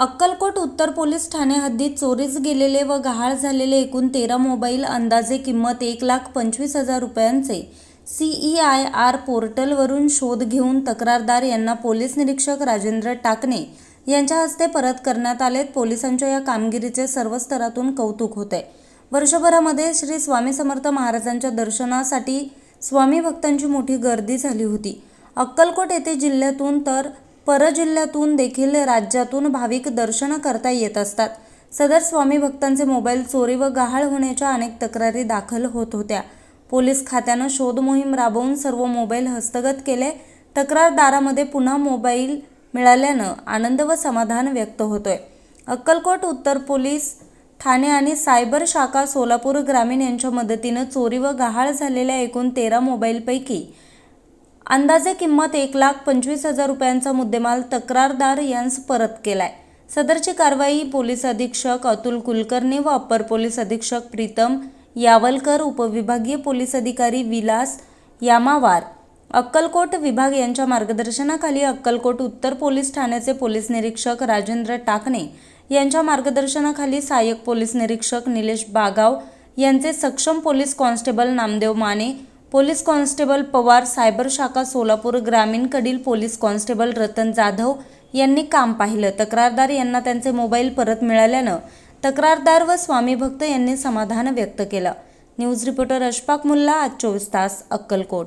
अक्कलकोट उत्तर पोलीस ठाणे हद्दीत चोरीस गेलेले व गहाळ झालेले एकूण तेरा मोबाईल अंदाजे किंमत एक लाख पंचवीस हजार रुपयांचे. सीईआय आर पोर्टलवरून शोध घेऊन तक्रारदार यांना पोलीस निरीक्षक राजेंद्र टाकणे यांच्या हस्ते परत करण्यात आले पोलिसांच्या या कामगिरीचे सर्व स्तरातून कौतुक होते. वर्षभरामध्ये श्री स्वामी समर्थ महाराजांच्या दर्शनासाठी स्वामी भक्तांची मोठी गर्दी झाली होती. अक्कलकोट येथे जिल्ह्यातून तर परजिल्ह्यातून देखील राज्यातून भाविक दर्शन करता येत असतात. सदर स्वामी भक्तांचे मोबाईल चोरी व गहाळ होण्याच्या अनेक तक्रारी दाखल होत होत्या. पोलीस खात्यानं शोध मोहीम राबवून सर्व मोबाईल हस्तगत केले. तक्रारदारामध्ये पुन्हा मोबाईल मिळाल्यानं आनंद व समाधान व्यक्त होतोय. अक्कलकोट उत्तर पोलीस ठाणे आणि सायबर शाखा सोलापूर ग्रामीण यांच्या मदतीनं चोरी व गहाळ झालेल्या एकूण तेरा मोबाईलपैकी अंदाजे किंमत एक लाख पंचवीस हजार रुपयांचा मुद्देमाल तक्रारदार यांस परत केलाय. सदरची कारवाई पोलीस अधीक्षक अतुल कुलकर्णी व अप्पर पोलीस अधीक्षक प्रीतम यावलकर उपविभागीय पोलीस अधिकारी विलास यामावार अक्कलकोट विभाग यांच्या मार्गदर्शनाखाली अक्कलकोट उत्तर पोलीस ठाण्याचे पोलीस निरीक्षक राजेंद्र टाकणे यांच्या मार्गदर्शनाखाली सहाय्यक पोलीस निरीक्षक निलेश बागाव यांचे सक्षम police constable Namdev Mane police constable Pawar cyber शाखा सोलापूर ग्रामीणकडील पोलीस कॉन्स्टेबल रतन जाधव यांनी काम पाहिलं. तक्रारदार यांना त्यांचे मोबाईल परत मिळाल्यानं तक्रारदार व स्वामी भक्त यांनी समाधान व्यक्त केलं. न्यूज रिपोर्टर अशफाक मुल्ला आज चोवीस तास अक्कलकोट.